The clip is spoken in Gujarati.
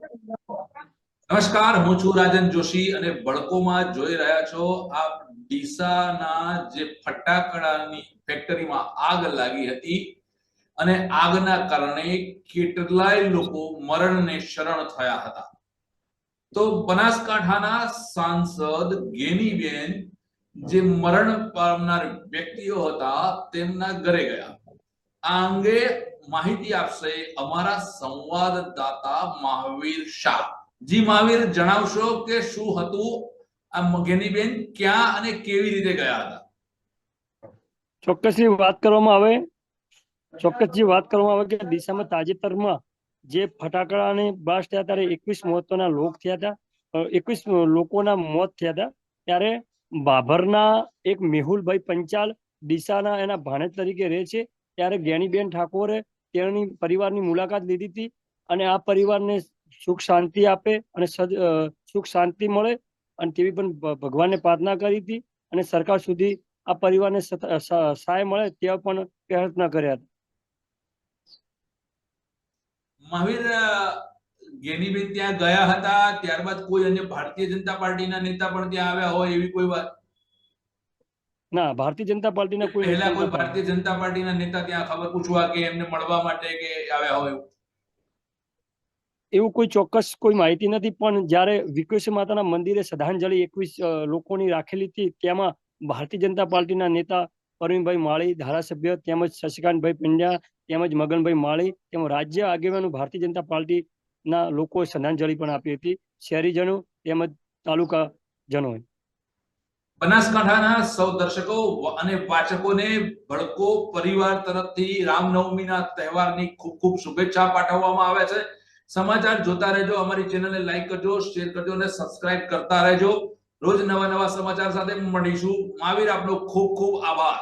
નમસ્કાર, હું છું રાજન જોશી અને બળકોમાં જોઈ રહ્યા છો આ ડીસાના જે ફટાકડાની ફેક્ટરીમાં આગ લાગી હતી અને આગના કારણે કેટલાય લોકો મરણને શરણ થયા હતા. તો બનાસકાંઠાના સાંસદ ગેનીબેન જે મરણ પામનાર વ્યક્તિઓ હતા તેમના ઘરે ગયા. આ અંગે માહિતી આપશે અમારા સંવાદદાતા મહાવીર શાહ. જી મહાવીર, જણાવશો કે શું હતું? આ ગેનીબેન ક્યાં અને કેવી રીતે ગયા હતા? ચોક્કસની વાત કરવામાં આવે. ચોક્કસની વાત કરવામાં આવે કે દિશામાં તાજેતરમાં જે ફટાકડા અને બ્લાસ્ટ થયા ત્યારે એકવીસ મહત્વના લોક થયા હતા. એકવીસ લોકોના મોત થયા હતા. ત્યારે બાભરના એક મેહુલભાઈ પંચાલ દિશાના એના ભાણેજ તરીકે રહે છે. ત્યારે જ્ઞાનીબેન ઠાકોરે તેની પરિવારની મુલાકાત લીધી હતી અને આ પરિવારને સુખ શાંતિ આપે અને સુખ શાંતિ મળે અને તેવી પણ ભગવાનને પ્રાર્થના કરી હતી અને સરકાર સુધી આ પરિવારને સહાય મળે તેવા પણ પ્રયત્ન કર્યા હતા. મહાવીર ગેનીબેન ત્યાં ગયા હતા, ત્યારબાદ કોઈ અન્ય ભારતીય જનતા પાર્ટીના નેતા પણ ત્યાં આવ્યા હોય એવી કોઈ વાત? ના ભારતીય જનતા પાર્ટીના કોઈ પહેલા કોઈ. ભારતીય જનતા પાર્ટીના નેતા ત્યાં ખબર પૂછવા કે એમને મળવા માટે કે આવ્યા હોય એવું? કોઈ ચોક્કસ કોઈ માહિતી નથી પણ જ્યારે વિકૃષ્ણ માતાના મંદિરે શ્રદ્ધાંજલિ એકવીસ લોકોની રાખેલી હતી તેમાં ભારતીય જનતા પાર્ટીના નેતા પરવીનભાઈ માળી ધારાસભ્ય તેમજ શશિકાંતભાઈ પંડ્યા તેમજ મગનભાઈ માળી તેમજ રાજ્ય આગેવાનો ભારતીય જનતા પાર્ટીના લોકોએ શ્રદ્ધાંજલિ પણ આપી હતી શહેરીજનો તેમજ તાલુકા જનોએ બનાસકાંઠાના સૌ દર્શકો અને વાચકોને ભડકો પરિવાર તરફથી રામનવમીના તહેવારની ખૂબ ખૂબ શુભેચ્છા પાઠવવામાં આવે છે. સમાચાર જોતા રહેજો, અમારી ચેનલને લાઈક કરજો, શેર કરજો અને સબસ્ક્રાઇબ કરતા રહેજો. રોજ નવા નવા સમાચાર સાથે મળીશું. મહાવીર આપનો ખૂબ ખૂબ આભાર.